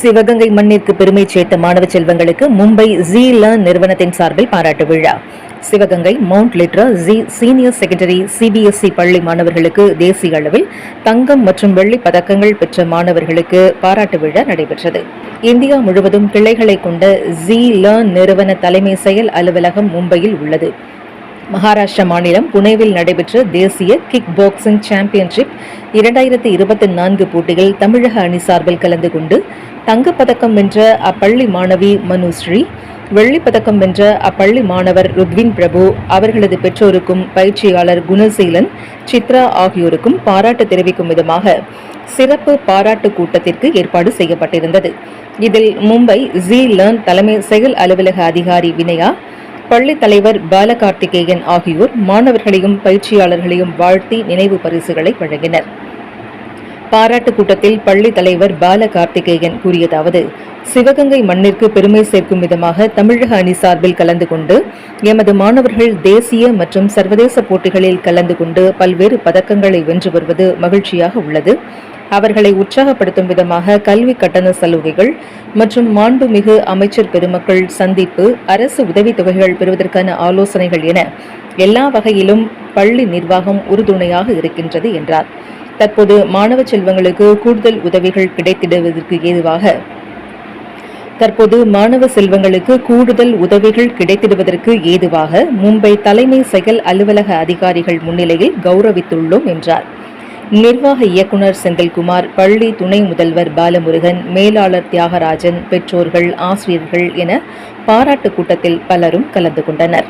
சிவகங்கை மண்ணிற்கு பெருமை சேர்த்த மாணவ செல்வங்களுக்கு மும்பை ஜி லேர்ன் நிறுவனத்தின் சார்பில் பாராட்டு விழா. Sivaganga Mount Litera Zee senior secondary CBSE பள்ளி மாணவர்களுக்கு தேசிய அளவில் தங்கம் மற்றும் வெள்ளி பதக்கங்கள் பெற்ற மாணவர்களுக்கு பாராட்டு விழா நடைபெற்றது. இந்தியா முழுவதும் கிளைகளை கொண்ட ஜி லேர்ன் நிறுவன தலைமை செயல் அலுவலகம் மும்பையில் உள்ளது. மகாராஷ்டிரா மாநிலம் புனேவில் நடைபெற்ற தேசிய கிக் பாக்ஸிங் சாம்பியன்ஷிப் இரண்டாயிரத்தி இருபத்தி நான்கு போட்டியில் தமிழக அணி சார்பில் கலந்து கொண்டு தங்கப்பதக்கம் வென்ற அப்பள்ளி மாணவி மனுஸ்ரீ வெள்ளிப்பதக்கம் வென்ற அப்பள்ளி மாணவர் ருத்வின் பிரபு அவர்களது பெற்றோருக்கும் பயிற்சியாளர் குணசீலன் சித்ரா ஆகியோருக்கும் பாராட்டு தெரிவிக்கும் விதமாக சிறப்பு பாராட்டு கூட்டத்திற்கு ஏற்பாடு செய்யப்பட்டிருந்தது. இதில் மும்பை ஜி லேர்ன் தலைமை செயல் அலுவலக அதிகாரி வினயா பள்ளி தலைவர் பாலகார்த்திகேயன் ஆகியோர் மாணவர்களையும் பயிற்சியாளர்களையும் வாழ்த்தி நினைவு பரிசுகளை வழங்கினர். பாராட்டு கூட்டத்தில் பள்ளி தலைவர் பாலகார்த்திகேயன் கூறியதாவது சிவகங்கை மண்ணிற்கு பெருமை சேர்க்கும் விதமாக தமிழக அணி சார்பில் கலந்து கொண்டு எமது மாணவர்கள் தேசிய மற்றும் சர்வதேச போட்டிகளில் கலந்து கொண்டு பல்வேறு பதக்கங்களை வென்று வருவது மகிழ்ச்சியாக உள்ளது. அவர்களை உற்சாகப்படுத்தும் விதமாக கல்வி கட்டண சலுகைகள் மற்றும் மாண்புமிகு அமைச்சர் பெருமக்கள் சந்திப்பு அரசு உதவித்தொகைகள் பெறுவதற்கான ஆலோசனைகள் என எல்லா வகையிலும் பள்ளி நிர்வாகம் உறுதுணையாக இருக்கின்றது என்றார். தற்போது மாணவ செல்வங்களுக்கு கூடுதல் உதவிகள் கிடைத்திடுவதற்கு ஏதுவாக தற்போது மாணவ செல்வங்களுக்கு கூடுதல் உதவிகள் கிடைத்திடுவதற்கு ஏதுவாக மும்பை தலைமை செயல் அலுவலக அதிகாரிகள் முன்னிலையில் கௌரவித்துள்ளோம் என்றார். நிர்வாக இயக்குனர் செந்தில்குமார் பள்ளி துணை முதல்வர் பாலமுருகன் மேலாளர் தியாகராஜன் பெற்றோர்கள் ஆசிரியர்கள் என பாராட்டு கூட்டத்தில் பலரும் கலந்து கொண்டனர்.